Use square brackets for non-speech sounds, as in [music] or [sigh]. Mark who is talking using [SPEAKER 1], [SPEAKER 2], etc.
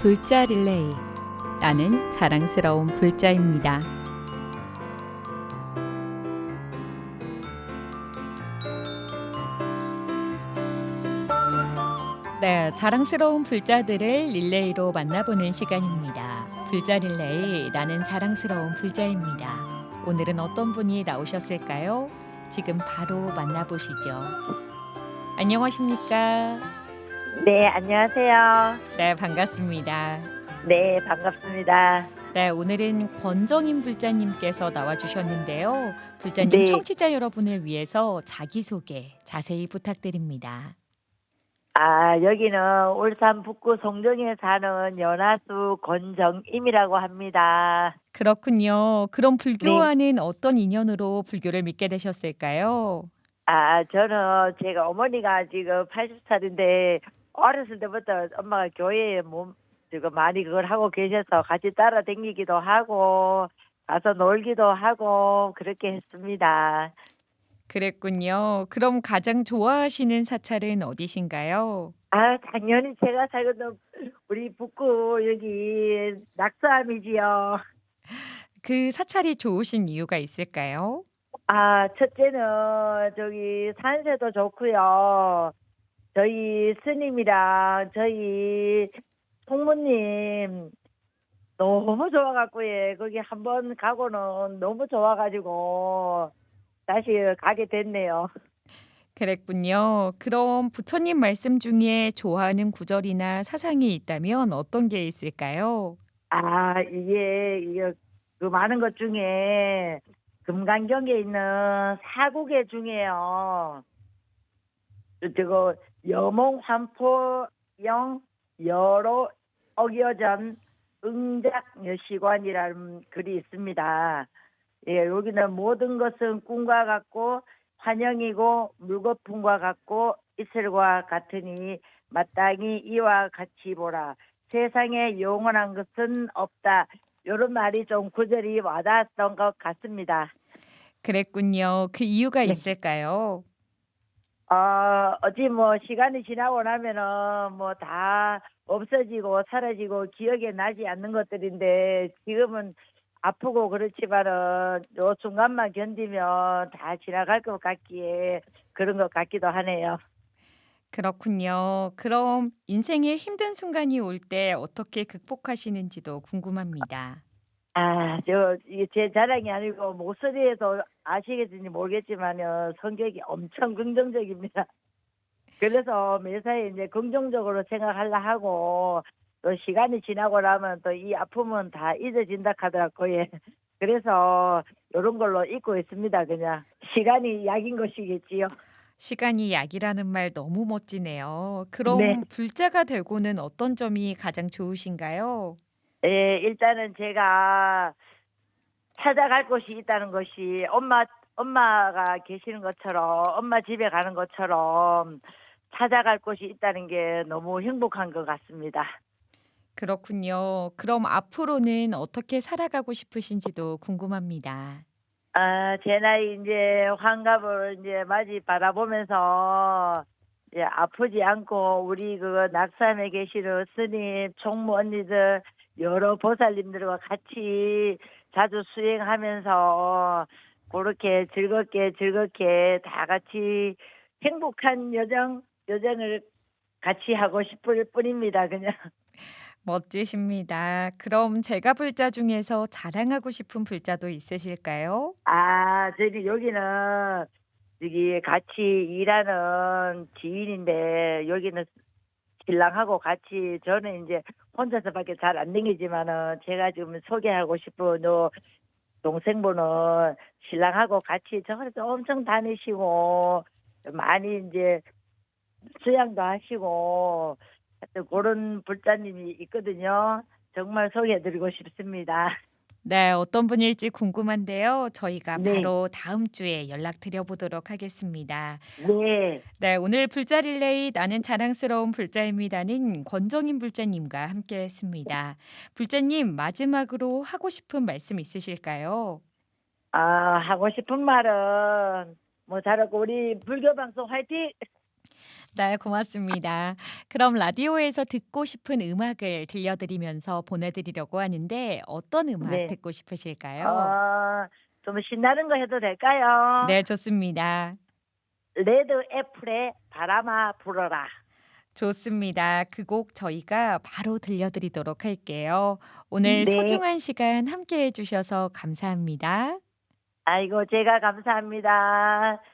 [SPEAKER 1] 불자 릴레이. 나는 자랑스러운 불자입니다. 네, 자랑스러운 불자들을 릴레이로 만나보는 시간입니다. 불자 릴레이, 나는 자랑스러운 불자입니다. 오늘은 어떤 분이 나오셨을까요? 지금 바로 만나보시죠. 안녕하십니까?
[SPEAKER 2] 네, 안녕하세요.
[SPEAKER 1] 네, 반갑습니다.
[SPEAKER 2] 네, 반갑습니다.
[SPEAKER 1] 네, 오늘은 권정인 불자님께서 나와주셨는데요. 불자님
[SPEAKER 2] 네.
[SPEAKER 1] 청취자 여러분을 위해서 자기소개 자세히 부탁드립니다.
[SPEAKER 2] 아, 여기는 울산 북구 송정에 사는 연하수 권정임이라고 합니다.
[SPEAKER 1] 그렇군요. 그럼
[SPEAKER 2] 네.
[SPEAKER 1] 불교와는 어떤 인연으로 불교를 믿게 되셨을까요?
[SPEAKER 2] 아, 저는 제가 어머니가 지금 80살인데 어렸을 때부터 엄마가 교회에 몸 지금 많이 그걸 하고 계셔서 같이 따라다니기도 하고 가서 놀기도 하고 그렇게 했습니다.
[SPEAKER 1] 그랬군요. 그럼 가장 좋아하시는 사찰은 어디신가요?
[SPEAKER 2] 아, 당연히 제가 살고 우리 북구 여기 낙서암이지요.
[SPEAKER 1] 그 사찰이 좋으신 이유가 있을까요?
[SPEAKER 2] 아, 첫째는 저기 산세도 좋고요. 저희 스님이랑 저희 총무님 너무 좋아갖고 예 거기 한 번 가고는 너무 좋아가지고 다시 가게 됐네요.
[SPEAKER 1] 그랬군요. 그럼 부처님 말씀 중에 좋아하는 구절이나 사상이 있다면 어떤 게 있을까요?
[SPEAKER 2] 아, 이게 이게 그 많은 것 중에 금강경에 있는 사국의 중에요. 저거 여몽 환포영 여로 억여전 응작 여시관이라는 글이 있습니다. 예, 여기는 모든 것은 꿈과 같고 환영이고 물거품과 같고 이슬과 같으니 마땅히 이와 같이 보라. 세상에 영원한 것은 없다. 이런 말이 좀 구절이 와닿았던 것 같습니다.
[SPEAKER 1] 그랬군요. 그 이유가
[SPEAKER 2] 네.
[SPEAKER 1] 있을까요?
[SPEAKER 2] 어, 어찌 뭐 시간이 지나고 나면은 뭐 다 없어지고 사라지고 기억에 나지 않는 것들인데 지금은 아프고 그렇지만은 요 순간만 견디면 다 지나갈 것 같기에 그런 것 같기도 하네요.
[SPEAKER 1] 그렇군요. 그럼 인생의 힘든 순간이 올 때 어떻게 극복하시는지도 궁금합니다.
[SPEAKER 2] 아, 저 이게 제 자랑이 아니고 목소리에서 아시겠는지 모르겠지만요 성격이 엄청 긍정적입니다. [laughs] 그래서 매사에 이제 긍정적으로 생각하려 하고 또 시간이 지나고 나면 또 이 아픔은 다 잊어진다 하더라고요. [laughs] 그래서 이런 걸로 잊고 있습니다. 그냥 시간이 약인 것이겠지요.
[SPEAKER 1] 시간이 약이라는 말 너무 멋지네요. 그럼
[SPEAKER 2] 네.
[SPEAKER 1] 불자가 되고는 어떤 점이 가장 좋으신가요?
[SPEAKER 2] 예, 일단은 제가 찾아갈 곳이 있다는 것이 엄마 엄마가 계시는 것처럼 엄마 집에 가는 것처럼 찾아갈 곳이 있다는 게 너무 행복한 것 같습니다.
[SPEAKER 1] 그렇군요. 그럼 앞으로는 어떻게 살아가고 싶으신지도 궁금합니다.
[SPEAKER 2] 아, 제 나이 이제 환갑을 이제 맞이 받아보면서 이제 아프지 않고 우리 그 낙산에 계시는 스님, 총무 언니들 여러 보살님들과 같이 자주 수행하면서 그렇게 즐겁게 즐겁게 다 같이 행복한 여정 여정을 같이 하고 싶을 뿐입니다. 그냥
[SPEAKER 1] 멋지십니다. 그럼 제가 불자 중에서 자랑하고 싶은 불자도 있으실까요?
[SPEAKER 2] 아, 저기 여기는 여기 같이 일하는 지인인데 여기는 신랑하고 같이 저는 이제 혼자서밖에 잘안 다니지만은 제가 지금 소개하고 싶은 요 동생분은 신랑하고 같이 저기서 엄청 다니시고 많이 이제 수양도 하시고 그런 불자님이 있거든요. 정말 소개해드리고 싶습니다.
[SPEAKER 1] 네, 어떤 분일지 궁금한데요. 저희가
[SPEAKER 2] 네.
[SPEAKER 1] 바로 다음 주에 연락드려 보도록 하겠습니다.
[SPEAKER 2] 네.
[SPEAKER 1] 네, 오늘 불자 릴레이 나는 자랑스러운 불자입니다는 권정인 불자님과 함께 했습니다. 불자님, 마지막으로 하고 싶은 말씀 있으실까요?
[SPEAKER 2] 아, 하고 싶은 말은 뭐 잘하고 우리 불교 방송 화이팅!
[SPEAKER 1] 네, 고맙습니다. 그럼 라디오에서 듣고 싶은 음악을 들려드리면서 보내드리려고 하는데 어떤 음악
[SPEAKER 2] 네.
[SPEAKER 1] 듣고 싶으실까요?
[SPEAKER 2] 어, 좀 신나는 거 해도 될까요?
[SPEAKER 1] 네, 좋습니다.
[SPEAKER 2] 레드 애플의 바람아 불어라.
[SPEAKER 1] 좋습니다. 그 곡 저희가 바로 들려드리도록 할게요. 오늘
[SPEAKER 2] 네.
[SPEAKER 1] 소중한 시간 함께 해주셔서 감사합니다.
[SPEAKER 2] 아이고 제가 감사합니다.